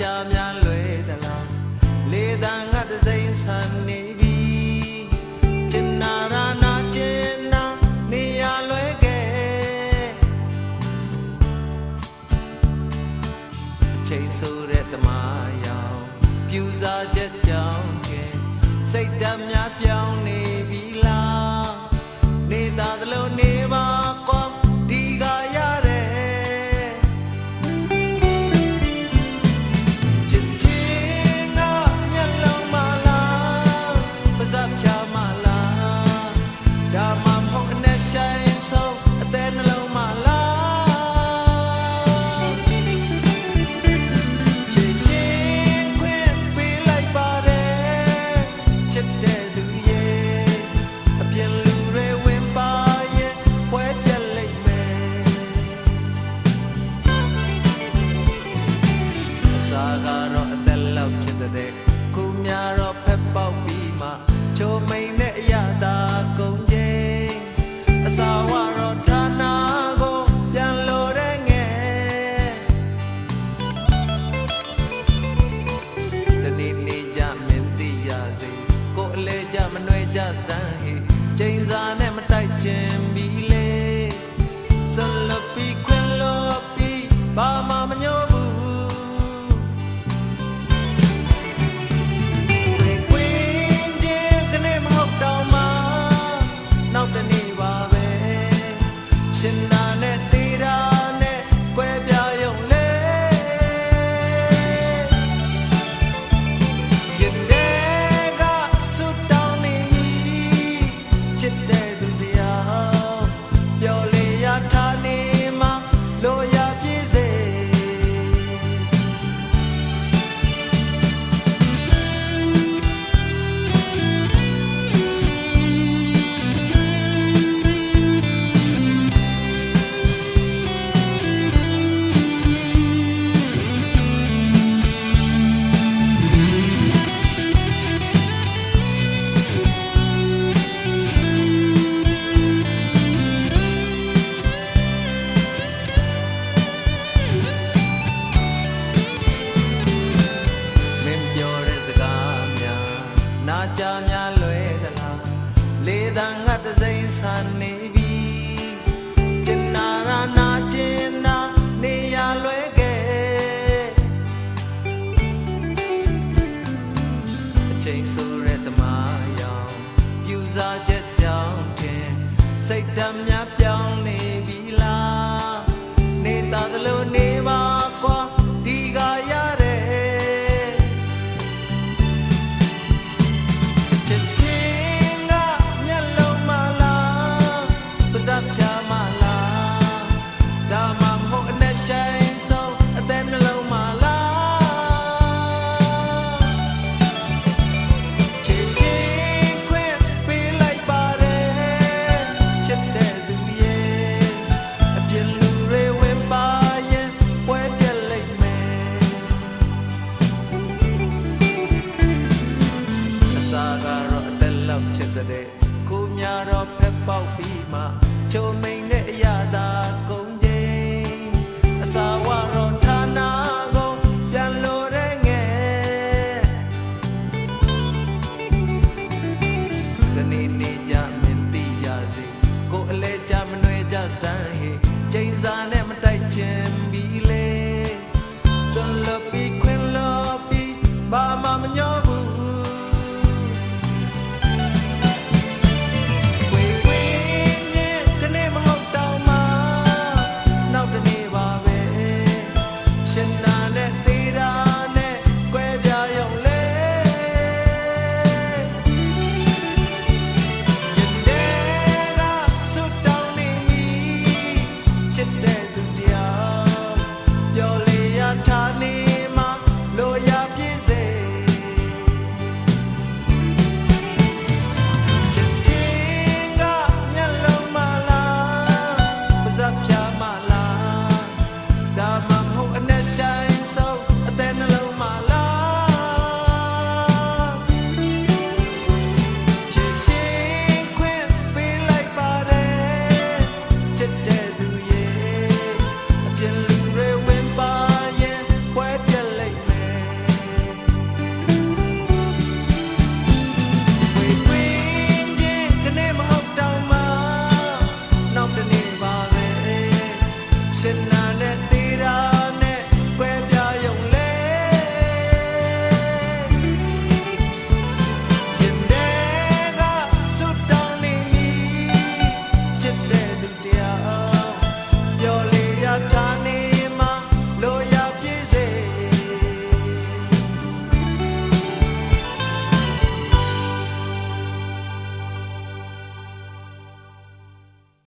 ကြာများလွယ်သလားလေတန်ငါတစိမ့်ဆန်နေပြီချင်နာရနာချင်နာနေရလွယ်ခဲ့အချိန်ဆိုတဲ့တမားရောင်ပြူစားချက်ကြောင့်ကဲစိတ်ဓာတ်များပြောင်းနေ မနှွေကြစမ်းဟေချိန်စာနဲ့မတိုက်ခြင်းပြီလေဆလပီခွင်လောပီဘာမ နေပြီကျင်နာရနာကျင်နာနေရလွဲခဲ့အချိန်ဆိုရဲသမားရောင်ပြူစားချက်ကြောင့်တင်စိတ်ဓာတ်များပြောင်း တဲ့ကိုများတော့ဖက်ပေါက်ပြီးမှချုံမ